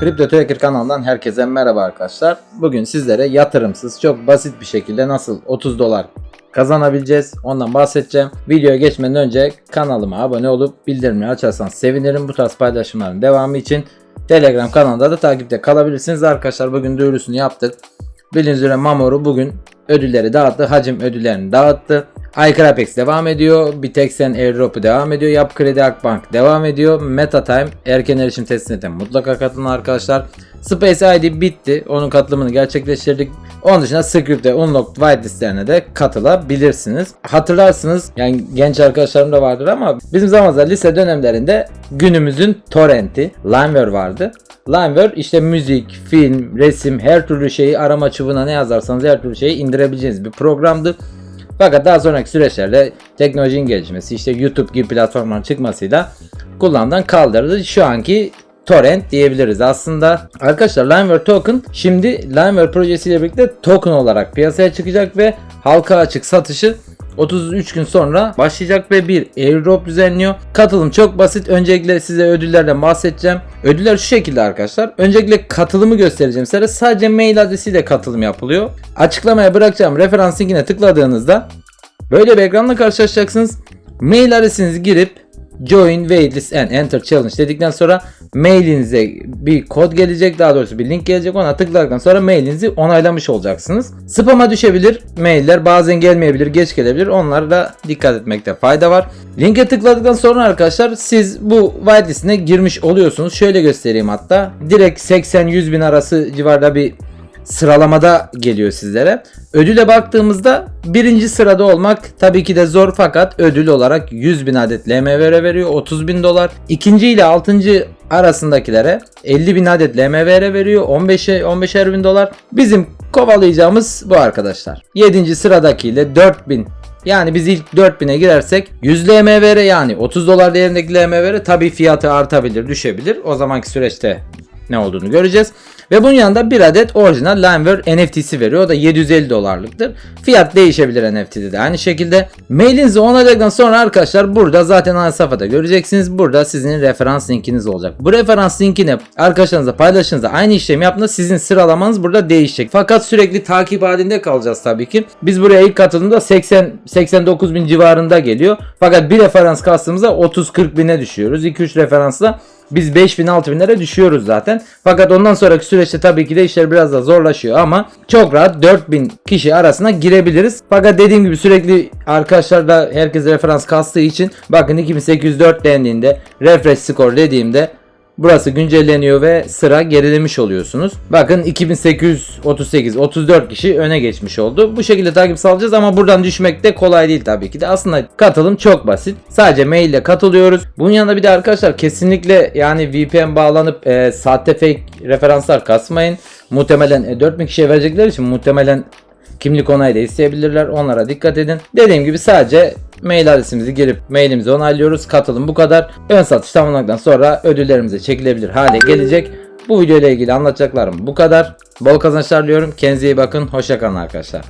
Kripto Tracker kanalından herkese merhaba arkadaşlar. Bugün sizlere yatırımsız çok basit bir şekilde nasıl 30 dolar kazanabileceğiz ondan bahsedeceğim. Videoya geçmeden önce kanalıma abone olup bildirimleri açarsanız sevinirim. Bu tarz paylaşımların devamı için Telegram kanalında da takipte kalabilirsiniz. Arkadaşlar bugün duyurusunu yaptık. Bildiğiniz üzere Mamoru bugün ödülleri dağıttı. Hacim ödüllerini dağıttı. iCrapex devam ediyor. Bitexen Airdrop'u devam ediyor. Yap Kredi Akbank devam ediyor. MetaTime erken erişim testine de mutlaka katılın arkadaşlar. Space ID bitti. Onun katılımını gerçekleştirdik. Onun dışında Script ve Unlocked whitelistlerine de katılabilirsiniz. Hatırlarsınız yani genç arkadaşlarım da vardır ama bizim zamanımızda lise dönemlerinde günümüzün torrenti Limeware vardı. Limeware işte müzik, film, resim her türlü şeyi arama çubuğuna ne yazarsanız her türlü şeyi indirebileceğiniz bir programdı. Fakat daha sonraki süreçlerde teknolojinin gelişmesi işte YouTube gibi platformların çıkmasıyla kullanımdan kaldırıldı. Şu anki torrent diyebiliriz aslında. Arkadaşlar Limeware Token şimdi Limeware projesiyle birlikte token olarak piyasaya çıkacak ve halka açık satışı 33 gün sonra başlayacak ve bir airdrop düzenliyor. Katılım çok basit. Öncelikle size ödüllerden bahsedeceğim. Ödüller şu şekilde arkadaşlar. Öncelikle katılımı göstereceğim size. Sadece mail adresiyle katılım yapılıyor. Açıklamaya bırakacağım referans linkine tıkladığınızda böyle bir ekranla karşılaşacaksınız. Mail adresinizi girip Join Waitlist and Enter Challenge dedikten sonra mailinize bir kod gelecek daha doğrusu bir link gelecek ona tıkladıktan sonra mailinizi onaylamış olacaksınız. Spam'a düşebilir mailler bazen gelmeyebilir geç gelebilir onlara da dikkat etmekte fayda var. Linke tıkladıktan sonra arkadaşlar siz bu whitelistine girmiş oluyorsunuz. Şöyle göstereyim hatta direkt 80-100 bin arası civarda bir sıralamada geliyor sizlere. Ödüle baktığımızda birinci sırada olmak tabii ki de zor fakat ödül olarak 100 bin adet LMVR veriyor 30 bin dolar. İkinci ile altıncı arasındakilere 50 bin adet LMVR veriyor 15'e 15'er bin dolar. Bizim kovalayacağımız bu arkadaşlar. 7. sıradakiyle 4000 yani biz ilk 4000'e girersek 100 LMVR yani 30 dolar değerindeki LMVR tabii fiyatı artabilir düşebilir. O zamanki süreçte ne olduğunu göreceğiz. Ve bunun yanında bir adet orijinal Limeware NFT'si veriyor. O da 750 dolarlıktır. Fiyat değişebilir NFT'de de aynı şekilde. Mailinizi onayladıktan sonra arkadaşlar burada zaten ana sayfada göreceksiniz. Burada sizin referans linkiniz olacak. Bu referans linkini arkadaşlarınızla paylaştığınızda aynı işlemi yaptığında sizin sıralamanız burada değişecek. Fakat sürekli takip halinde kalacağız tabii ki. Biz buraya ilk katıldığımda 80 89 bin civarında geliyor. Fakat bir referans kastığımızda 30-40 bine düşüyoruz. 2-3 referansla biz 5000 6000'lere düşüyoruz zaten. Fakat ondan sonraki süreçte tabii ki de işler biraz da zorlaşıyor ama çok rahat 4000 kişi arasına girebiliriz. Fakat dediğim gibi sürekli arkadaşlar da herkes referans kastığı için bakın 2804 dendiğinde refresh score dediğimde Burası güncelleniyor ve sıra gerilemiş oluyorsunuz. Bakın 2838 34 kişi öne geçmiş oldu. Bu şekilde takip sağlayacağız ama buradan düşmek de kolay değil tabii ki de. Aslında katılım çok basit. Sadece mail ile katılıyoruz. Bunun yanında bir de arkadaşlar kesinlikle yani VPN bağlanıp e, sahte fake referanslar kasmayın. Muhtemelen e, 4000 kişiye verecekler için muhtemelen kimlik onayı da isteyebilirler. Onlara dikkat edin. Dediğim gibi sadece mail adresimizi girip mailimizi onaylıyoruz. Katılım bu kadar. Ön satış tamamlandıktan sonra ödüllerimize çekilebilir hale gelecek. Bu video ile ilgili anlatacaklarım bu kadar. Bol kazançlar diliyorum. Kendinize iyi bakın. Hoşçakalın arkadaşlar.